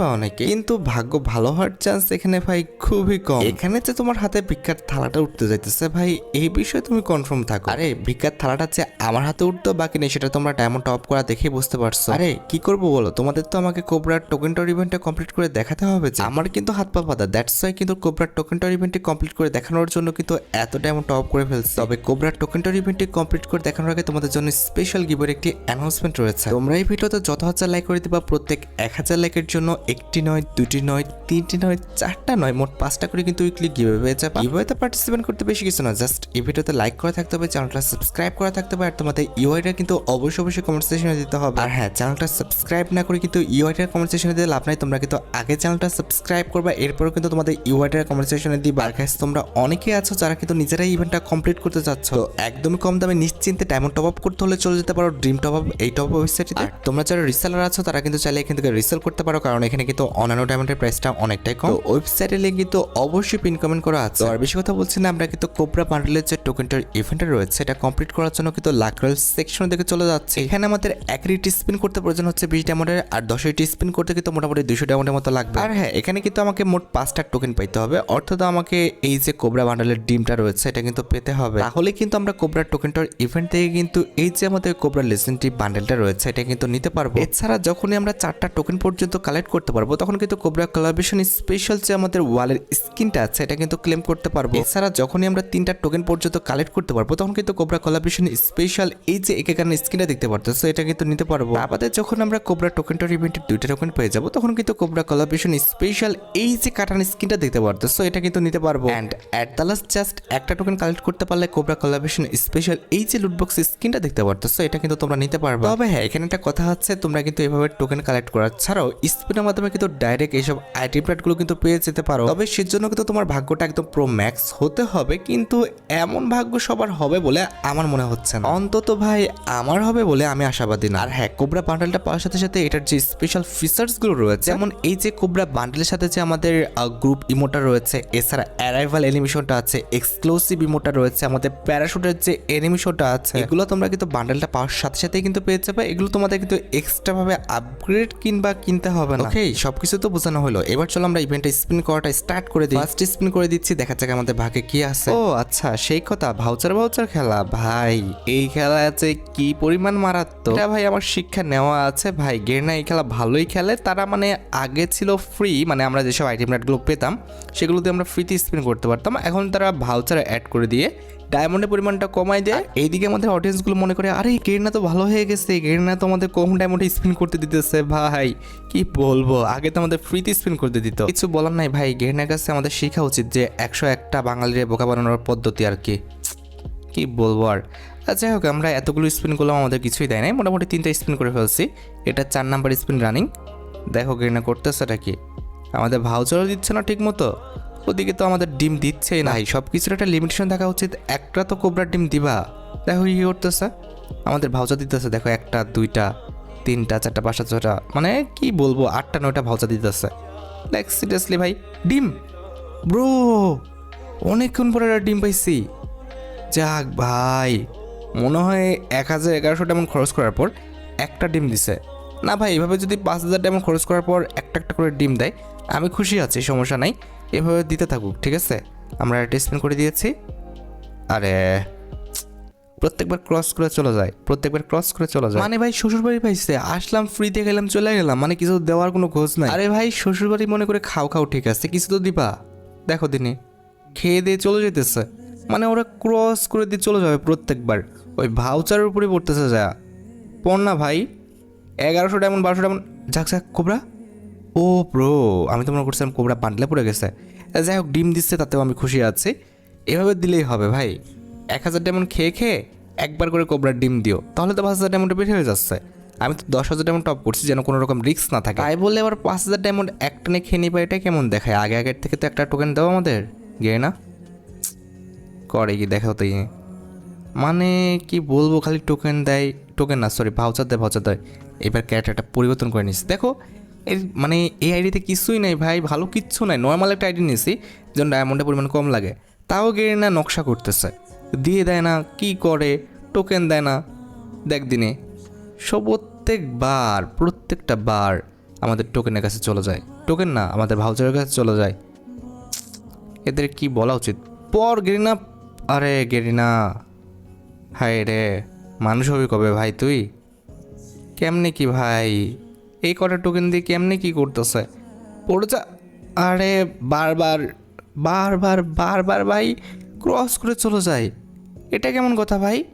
বা অনেকে, কিন্তু ভাগ্য ভালো হওয়ার চান্স এখানে ভাই খুবই কম। এখানে যে তোমার হাতে ভিক্ষার থালাটা উঠতে যাইতেছে ভাই, এই বিষয়ে তুমি কনফার্ম থাকো। আরে, ভিক্ষার থালাটা যে আমার হাতে উঠতো, বাকি নেই, সেটা তোমরা ডায়মন্ড টপ করা দেখে বুঝতে পারছ। আরে, কি করব বলো? তোমাদের তো আমাকে কোবরার টোকেন টর ইভেন্টটা কমপ্লিট করে দেখাতে হবে যে, আমার কিন্তু হাত পা পাতা দ্যাটস ওয়াই কিন্তু কোবরার টোকেন টর ইভেন্টটি কমপ্লিট করে দেখানোর জন্য কিন্তু এত ডায়মন্ড টপ করে ফেলছে। তবে কোবরার টোকেন টর ইভেন্টটি কমপ্লিট করে দেখানোর আগে তোমাদের জন্য স্পেশাল গিভের একটি অ্যানাউন্সমেন্ট রয়েছে। তোমরা এই ভিডিওতে যত হাজার লাইক করে দিবা, প্রত্যেক এক হাজার লাইকের জন্য একটি নয়, দুটি নয়, তিনটি নয়, চারটা নয়, মোট পাঁচটা করে কিন্তু উইকলি গিভে পেয়ে যাবে। গিভেতে পার্টিসিপেট করতে বেশি কিছু না জাস্ট এই ভিডিওতে লাইক করা থাকতে হবে চ্যানেলটা সাবস্ক্রাইব করা থাকতে হবে, আর তোমাদের ইউআইটা কিন্তু অবশ্যই অবশ্যই কমেন্ট দিতে হবে। আর হ্যাঁ চ্যানেলটা সাবস্ক্রাইব না করে কিন্তু ইউআইটার কমেন্ট দিতে লাভ নাই, তোমরা কিন্তু আগে চ্যানেলটা সাবস্ক্রাইব করবা, এরপরও কিন্তু তোমাদের ইউআইটার কমেন্ট সেকশনে দিবা। আর তোমরা অনেকেই আছো যারা কিন্তু নিজেরাই ইভেন্টটা কমপ্লিট করতে যাচ্ছ। তো একদমই কম দামে নিশ্চিন্তে ডায়মন্ড টপ আপ করতে হলে চলে যেতে পারো ড্রিম টপ আপ এই টপ আপ ওয়েবসাইটে তোমরা যারা রিসেলার আছো, তারা কিন্তু চাইলে এখান থেকে রিসেল করতে পারো, কারণ এখানে কিন্তু অন্যান্য ডায়মন্ডের প্রাইসটা অনেকটাই কম। ওয়েবসাইটের লিঙ্ক কিন্তু অবশ্যই পিন কমেন্ট করা আছে। আর বেশি কথা বলছি না আমরা কিন্তু কোবরা বান্ডেলের যে টোকেনটার ইভেন্টটা রয়েছে এটা কমপ্লিট করার জন্য কিন্তু লাকরাল সেকশন দিকে চলে যাচ্ছে। এখানে আমাদের এক রিটি স্পিন করতে প্রয়োজন হচ্ছে বিশ ডায়মন্ডের আর দশ রিটি স্পিন করতে কিন্তু মোটামুটি দুশো ডায়মন্ডের মতো লাগবে। আর হ্যাঁ এখানে কিন্তু আমাকে মোট পাঁচটা টোকেন পাইতে হবে। অর্থাৎ আমাকে এই যে কোবরা বান্ডেলের ডিমটা রয়েছে এটা কিন্তু পেতে হবে। তাহলে কিন্তু আমরা কোবরা টোকেনটার ইভেন্ট থেকে কিন্তু এই যে আমাদের কোবরা লেসেন্টি বান্ডেলটা রয়েছে এটা কিন্তু নিতে পারব। এছাড়া যখনই আমরা চারটা টোকেন পর্যন্ত কালেক্ট করতে পারব, তখন কিন্তু কোবরা কোলাবেশন স্পেশাল যে আমাদের ওয়ালের স্কিনটা আছে, এটা কিন্তু ক্লেম করতে পারব। এছাড়া যখনই আমরা তিনটা টোকেন পর্যন্ত কালেক্ট করতে পারব, তখন কিন্তু কোবরা কোলাবেশন স্পেশাল এই যে একেকার স্কিনটা দেখতে পারতেছো, এটা কিন্তু নিতে পারব। আমাদের যখন আমরা কোবরা টোকেনটার ইভেন্টের দুইটা টোকেন পেয়ে যাব, তখন কিন্তু কোবরা কোলাবেশন স্পেশাল এই যে কাটান স্কিনটা দেখতে পারতেছো, এটা কিন্তু নিতে পারব। And at the last just একটা টোকেন কালেক্ট করতে পারলে কোবরা কোলাবেশন স্পেশাল এই যে লুটবক্স স্কিনটা দেখতে পারতেছো, এটা কিন্তু তোমরা নিতে পারবে। তবে হ্যাঁ এখানে একটা কথা হচ্ছে তোমরা কিন্তু এভাবে টোকেন কালেক্ট করা ছাড়াও স্পিনের মাধ্যমে কিন্তু ডাইরেক্ট এইসব আইটি প্যাডগুলো কিন্তু পেয়ে যেতে পারো। তবে সেজন্য কিন্তু তোমার ভাগ্যটা একদম প্রো ম্যাক্স হতে হবে, কিন্তু এমন ভাগ্য সবার হবে বলে আমার মনে হচ্ছে না। অন্তত ভাই, আমার হবে বলে আমি আশাবাদী না। আর হ্যাঁ কোবরা বান্ডেলটা পাওয়ার সাথে সাথে এটার যে স্পেশাল ফিচার্সগুলো রয়েছে, যেমন এই যে কোবরা বান্ডেলের সাথে যে আমাদের গ্রুপ ইমোটা রয়েছে, এছাড়া অ্যারাইভাল অ্যানিমেশনটা আছে এক্সক্লুসিভ ইমোটা রয়েছে, আমাদের প্যারাশুটের যে অ্যানিমেশনটা আছে, এগুলো তোমরা কিন্তু বান্ডেলটা পাওয়ার সাথে সাথে কিন্তু পেয়ে যাবে। এগুলো তোমাদের কিন্তু এক্সট্রা ভাবে আপগ্রেড কিংবা কিনতে হবে না। ওকে সবকিছু তো বোঝানো হলো। এবার চলো আমরা ইভেন্টে স্পিন করাটা স্টার্ট করে দিই। ফার্স্ট স্পিন করে দিচ্ছি দেখা যাক আমাদের ভাগে কি আছে। ও আচ্ছা সেই কথা ভাউচার ভাউচার খেলা। ভাই এই খেলা আছে কি পরিমাণ মারাত্মক। এটা ভাই আমার শিক্ষা নেওয়া আছে। ভাই গেরনা এই খেলা ভালোই খেলে। তারা মানে আগে ছিল ফ্রি মানে আমরা যেসব আইটেমগুলো পেতাম সেগুলো দিয়ে আমরা ফ্রিতে স্পিন করতে পারতাম। এখন তারা ভাউচার অ্যাড করে দিয়ে ডায়মন্ডের পরিমাণটা কমাই দেয়। এইদিকে আমাদের অডিয়েন্সগুলো মনে করে আরে গেরনা তো ভালো হয়ে গেছে। গেরনা তো আমাদের কম ডায়মন্ডে স্পিন করতে দিতেছে ভাই। কি বলব? আগে তো আমাদের ফ্রিতে স্পিন করতে দিত। কিছু বলার নাই ভাই। গেরনার কাছে আমাদের শেখা উচিত যে একশো একটা বাঙালির বোকা বানানোর পদ্ধতি আর কি। কি বলব আর? আর যাই হোক আমরা এতগুলো স্পিন করলাম আমাদের কিছুই দেয় নাই। মোটামুটি তিনটা স্পিন করে ফেলছি। এটা চার নাম্বার স্পিন রানিং দেখো গেরনা করতেছে এটা কি? আমাদের ভাউচারও দিচ্ছে না ঠিক মতো ওদিকে তো আমাদের ডিম দিচ্ছেই না। সব কিছুর একটা লিমিটেশন থাকা উচিত। একটা তো কোবরার ডিম দিবা। দেখো কি করতেছে। আমাদের ভাউচার দিতেছে, দেখো একটা, দুইটা, তিনটা, চারটা, পাঁচটা ছটা মানে কি বলব, আটটা, নয়টা ভাউচার দিতেছে। লাইক সিরিয়াসলি ভাই, ডিম। ব্রো, অনেকক্ষণ পরে একটা ডিম পাইছি। যাক ভাই, মনে হয় এক হাজার এগারোশো ডায়মন্ড খরচ করার পর একটা ডিম দিছে। না ভাই, এভাবে যদি পাঁচ হাজার ডায়মন্ড খরচ করার পর একটা একটা করে ডিম দেয়, আমি খুশি আছি, সমস্যা নাই। এভাবে দিতে থাকুক ঠিক আছে? আমরা স্পিন করে দিয়েছি। আরে প্রত্যেকবার ক্রস করে চলে যায় প্রত্যেকবার ক্রস করে চলে যায়। মানে ভাই শ্বশুর বাড়ি পাইছে আসলাম ফ্রিতে গেলাম চলে গেলাম মানে কিছু দেওয়ার কোনো খোঁজ নাই। আরে ভাই শ্বশুর বাড়ি মনে করে খাও খাও ঠিক আছে কিছু তো দিবা। দেখো দিনে খেয়ে দিয়ে চলে যেতেছে। মানে ওরা ক্রস করে দিয়ে চলে যাবে প্রত্যেকবার। ওই ভাউচারের উপরে পড়তেছে যা। পড় না ভাই এগারোশো ডায়মন্ড বারোশো ডায়মন্ড যাক যাক কোবরা। ও ব্রো আমি তো মনে করছিলাম কোবরা বান্ডলে পড়ে গেছে। যাই হোক, ডিম দিচ্ছে, তাতেও আমি খুশি আছি। এভাবে দিলেই হবে ভাই। এক হাজার ডায়মন্ড খেয়ে খেয়ে একবার করে কোবরার ডিম দিও। তাহলে তো পাঁচ হাজার ডায়মন্ড বের হয়ে যাচ্ছে। আমি তো দশ হাজার ডায়মন্ড টপ করছি যেন কোনো রকম রিস্ক না থাকে। তাই বললে আবার পাঁচ হাজার ডায়মন্ড একটানে খেয়ে নিবা, এটা কেমন দেখায়? আগে আগের থেকে তো একটা টোকেন দাও আমাদের। গিয়ে না। করে কি দেখাও তো ইয়ে। মানে কি বলব, খালি টোকেন দেয় টোকেন না সরি ভাউচার দেয় ভাউচার দেয়। এবার ক্যারেক্টারটা পরিবর্তন করে নিস। দেখো এর মানে এই আইডিতে কিছুই নাই ভাই, ভালো কিচ্ছু নাই। নর্মাল একটা আইডি নিয়েছি, যেন ডায়মন্ডের পরিমাণ কম লাগে। তাও গেড়ে না, নকশা করতেছে। দিয়ে দেয় না, কি করে? টোকেন দেয় না। দেখ দিনে সব প্রত্যেকবার, প্রত্যেকটা বার আমাদের টোকেনের কাছে চলে যায়। টোকেন না, আমাদের ভাউচারের কাছে চলে যায়। এদের কি বলা উচিত? পর গেরিনা আরে গেরিনা হায় রে, মানুষ হবি কবে ভাই তুই? কেমনে কি ভাই? এই কটা টোকেন দিয়ে কেমনে কি করতেছে? পড়ে যা আরে, বারবার বারবার বারবার ভাই ক্রস করে চলে যায়। এটা কেমন কথা ভাই?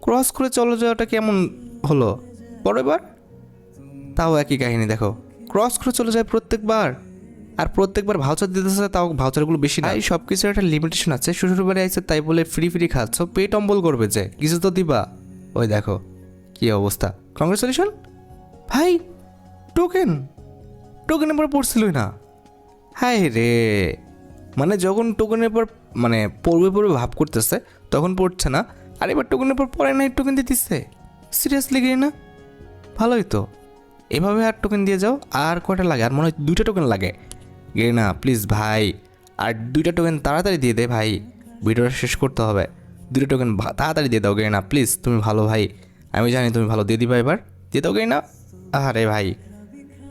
ক্রস করে চলে যাওয়াটা কেমন হলো? পরের বার তাও একই কাহিনী, দেখো। ক্রস করে চলে যায় প্রত্যেকবার। আর প্রত্যেকবার ভাউচার দিতেছে, তাও ভাউচারগুলো বেশি না। এই সব কিছুর একটা লিমিটেশন আছে। শ্বশুরবাড়ি আইছে, তাই বলে ফ্রি ফ্রি খাচ্ছ। পেট অম্বল করবে যে, কিছু তো দিবা। ওই দেখো, কি অবস্থা। কংগ্রেচুলেশন ভাই টোকেন? টোকেনের পর পড়ছিলই না। হায় রে। মানে যখন টোকেনের পর মানে পড়বে পড়বে ভাব করতেছে, তখন পড়ছে না। আর এবার টোকেনের পর পড়ে নাই, টোকেন দিতেছে সিরিয়াসলি গিয়ে না? ভালোই তো। এভাবে আর টোকেন দিয়ে যাও, আর কয়টা লাগে? আর মনে হয় দুইটা টোকেন লাগে। গিয়ে না প্লিজ ভাই। আর দুইটা টোকেন তাড়াতাড়ি দিয়ে দে ভাই। ভিডিওটা শেষ করতে হবে। দুটো টোকেন তাড়াতাড়ি দিয়ে দাও গে না প্লিজ তুমি ভালো ভাই। আমি জানি তুমি ভালো, দিয়ে দিবা এবার। দিয়ে দাও গে না? আরে ভাই।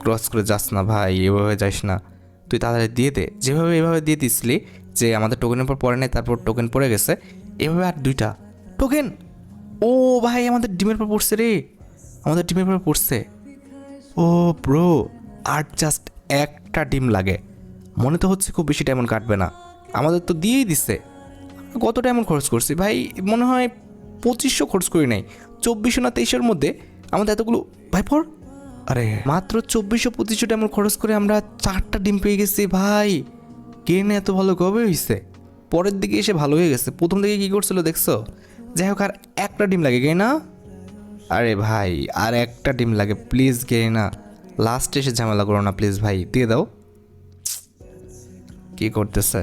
ক্রস করে যাস না ভাই, এভাবে যাস না। তুই তাড়াতাড়ি দিয়ে দে। যেভাবে এভাবে দিয়ে দিসলি যে আমাদের টোকেনের পর পড়ে নাই, তারপর টোকেন পড়ে গেছে, এভাবে আর দুইটা। টোকেন ও ভাই, আমাদের ডিমের পর পড়ছে রে। আমাদের ডিমের পর পড়ছে। ও ব্রো আর জাস্ট একটা ডিম লাগে। মনে তো হচ্ছে খুব বেশি ডায়মন্ড কাটবে না। আমাদের তো দিয়েই দিচ্ছে কত ডায়মন্ড খরচ করছি? ভাই, মনে হয় পঁচিশশো খরচ করি নাই। চব্বিশশো না তেইশের মধ্যে আমাদের এতগুলো ভাই পর আরে। মাত্র চব্বিশশো পঁচিশশো ডায়মন্ড খরচ করে আমরা চারটা ডিম পেয়ে গেছি, ভাই। গেনে এত ভালো, কবে হয়েছে পরের দিকে এসে ভালো হয়ে গেছে। প্রথম দিকে কী করছিল দেখছ? যাই হোক, আর একটা ডিম লাগে গে না? আরে ভাই, আর একটা ডিম লাগে, প্লিজ গে না? লাস্টে এসে ঝামেলা করো না, প্লিজ, ভাই, দিয়ে দাও। কি করতেছে?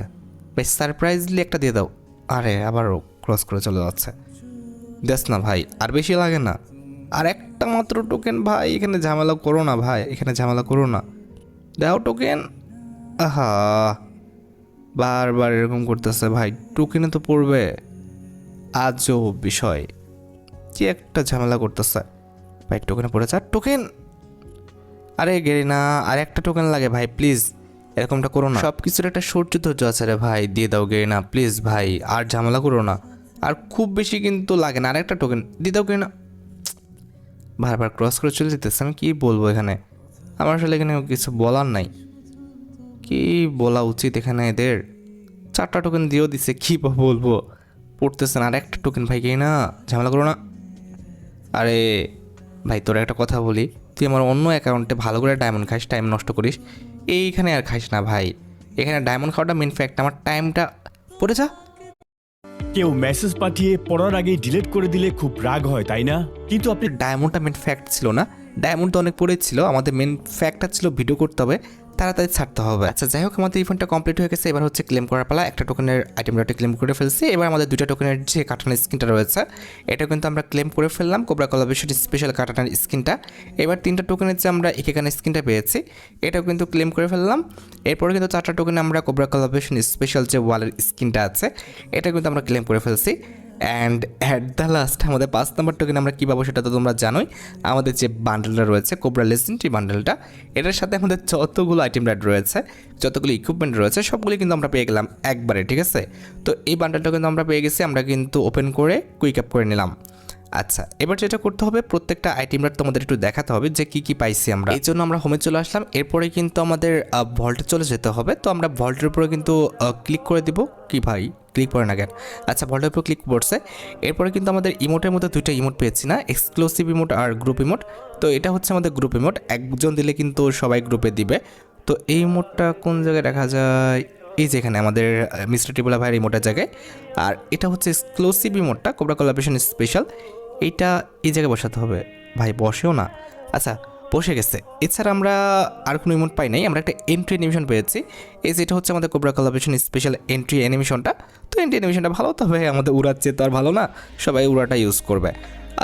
ভাই সারপ্রাইজলি একটা দিয়ে দাও। আরে, আবারও ক্রস করে চলে যাচ্ছে। দেস না, ভাই, আর বেশি লাগে না। আর একটা মাত্র টোকেন ভাই, এখানে ঝামেলা করো না ভাই, এখানে ঝামেলা করো না। দাও টোকেন আহা, বারবার এরকম করতেছে ভাই টোকেনে তো পড়বে। আজও বিষয়, কি একটা ঝামেলা করতেছে। ভাই টোকেনে পড়েছে আর টোকেন আরে গেরি না আর একটা টোকেন লাগে ভাই প্লিজ এরকমটা করো না। সব কিছুর একটা সহ্য ধৈর্য আছে রে ভাই, দিয়ে দাও গেরি না প্লিজ ভাই, আর ঝামেলা করো না। আর খুব বেশি কিন্তু লাগে না আর একটা টোকেন দিয়ে দাও গেরি না বারবার ক্রস করে চলে যেতেছে, আমি কী বলব এখানে? আমার আসলে এখানে কিছু বলার নাই। কি বলা উচিত এখানে এদের? চারটা টোকেন দিয়েও দিছে, কী বলব? পড়তেছে না আর একটা টোকেন ভাই না? ঝামেলা করো না। আরে, ভাই, তোর একটা কথা বলি। তুই আমার অন্য অ্যাকাউন্টে ভালো করে ডায়মন্ড খাইস টাইম নষ্ট করিস। এইখানে আর খাইস না ভাই। এখানে ডায়মন্ড খাওয়াটা মেন ফ্যাক্ট আমার টাইমটা পড়ে যা কেউ মেসেজ পাঠিয়ে পড়ার আগেই ডিলিট করে দিলে খুব রাগ হয়, তাই না? কিন্তু আপনি ডায়মন্ডটা মেন ফ্যাক্ট ছিল না। ডায়মন্ড তো অনেক পড়েছিল আমাদের মেন ফ্যাক্টটা ছিল ভিডিও করতে হবে। তাড়াতাড়ি ছাড়তে হবে। আচ্ছা যাই হোক, আমাদের ইভেন্টটা কমপ্লিট হয়ে গেছে। এবার হচ্ছে ক্লেম করার পালা। একটা টোকেনের আইটেম ডটে ক্লেম করে ফেলছি। এবার আমাদের দুইটা টোকেনের যে কাটানোর স্কিনটা রয়েছে, এটা কিন্তু আমরা ক্লেম করে ফেললাম। কোবরা কলাবেশন স্পেশাল কাটানোর স্কিনটা এবার তিনটা টোকেনের যে আমরা এখানে স্কিনটা পেয়েছি, এটাও কিন্তু ক্লেম করে ফেললাম। এরপরে কিন্তু চারটা টোকেনে আমরা কোবরা কলাবেশন স্পেশাল যে ওয়ালের স্কিনটা আছে, এটা কিন্তু আমরা ক্লেম করে ফেলছি। অ্যান্ড অ্যাট দ্য লাস্ট আমাদের পাঁচ নাম্বার টোকেন আমরা কী পাবো সেটা তো তোমরা জানোই। আমাদের যে বান্ডেলটা রয়েছে কোবরা লেজেন্ডারি বান্ডেলটা এটার সাথে আমাদের যতগুলো আইটেম রাইড রয়েছে, যতগুলো ইকুইপমেন্ট রয়েছে, সবগুলি কিন্তু আমরা পেয়ে গেলাম একবারে, ঠিক আছে? তো এই বান্ডেলটা কিন্তু আমরা পেয়ে গেছি, আমরা কিন্তু ওপেন করে কুইক আপ করে নিলাম। আচ্ছা এবার যেটা করতে হবে, প্রত্যেকটা আইটেম রাইড তোমাদের একটু দেখাতে হবে যে কি কি পাইছি আমরা। এই জন্য আমরা হোমে চলে আসলাম, এরপরে কিন্তু আমাদের ভল্টে চলে যেতে হবে। তো আমরা ভল্টের উপরে কিন্তু ক্লিক করে দিব। কি ভাই? ক্লিক করে না কেন? আচ্ছা ভল্টের উপর ক্লিক করছে। এরপরে কিন্তু আমাদের ইমোটের মধ্যে দুইটা ইমোট পেয়েছি না? এক্সক্লুসিভ ইমোট আর গ্রুপ ইমোট তো এটা হচ্ছে আমাদের গ্রুপ ইমোট একজন দিলে কিন্তু সবাই গ্রুপে দিবে। তো এই ইমোটটা কোন জায়গায় দেখা যায়? এই যে এখানে আমাদের মিস্টার টিবুলা ভাইয়ের ইমোটের জায়গায়। আর এটা হচ্ছে এক্সক্লুসিভ ইমোটটা কোবরা কোলাবেশন স্পেশাল এইটা এই জায়গায় বসাতে হবে। ভাই, বসেও না। আচ্ছা বসে গেছে। এছাড়া আমরা আর কোনো ইমোট পাই নাই। আমরা একটা এন্ট্রি অ্যানিমেশন পেয়েছি। এই যেটা হচ্ছে আমাদের কোবরা কোলাবেশন স্পেশাল এন্ট্রি অ্যানিমেশনটা তো এন্ট্রি অ্যানিমেশনটা ভালো, তবে আমাদের উড়াচ্ছে তো আর ভালো না, সবাই উড়াটা ইউজ করবে।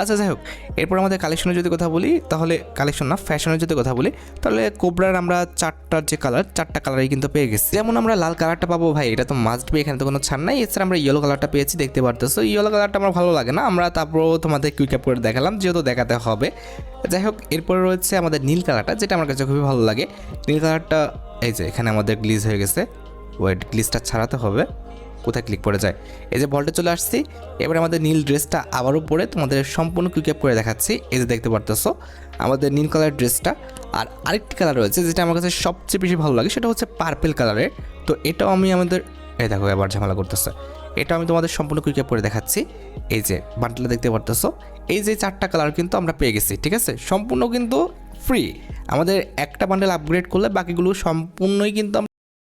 আচ্ছা যাই হোক, এরপর আমাদের কালেকশনের যদি কথা বলি, তাহলে কালেকশন না ফ্যাশনের যদি কথা বলি, তাহলে কোবরার আমরা চারটার যে কালার চারটা কালারই কিন্তু পেয়ে গেছি। যেমন আমরা লাল কালারটা পাবো ভাই, এটা তো মাস্ট বি এখানে তো কোনো ছাড় নাই। এছাড়া আমরা ইয়েলো কালারটা পেয়েছি, দেখতে পারতেছো। ইয়েলো কালারটা আমার ভালো লাগে না, আমরা তারপরও তোমাদের কুইক আপ করে দেখালাম, যেহেতু দেখাতে হবে। যাই হোক, এরপরে রয়েছে আমাদের নীল কালারটা যেটা আমার কাছে খুবই ভালো লাগে। নীল কালারটা এই যে, এখানে আমাদের গ্লিজ হয়ে গেছে। ওয়েট গ্লিজটা ছাড়াতে হবে। কোথায় ক্লিক করে যায়। এই যে ভল্টে চলে আসছি, এবার আমাদের নীল ড্রেসটা আবারও পরে তোমাদের সম্পূর্ণ কুইক আপ করে দেখাচ্ছি। এই যে দেখতে পারতেছো, আমাদের নীল কালার ড্রেসটা আর আরেকটি কালার রয়েছে যেটা আমার কাছে সবচেয়ে বেশি ভালো লাগে, সেটা হচ্ছে পার্পেল কালারের তো এটাও আমি আমাদের, এই দেখো এবার ঝামেলা করতেছে। এটা আমি তোমাদের সম্পূর্ণ কুইক আপ করে দেখাচ্ছি। এই যে বান্ডেলটা দেখতে পারতেছো, এই যে চারটা কালার কিন্তু আমরা পেয়ে গেছি, ঠিক আছে? সম্পূর্ণ কিন্তু ফ্রি আমাদের একটা বান্ডেল আপগ্রেড করলে বাকিগুলো সম্পূর্ণই কিন্তু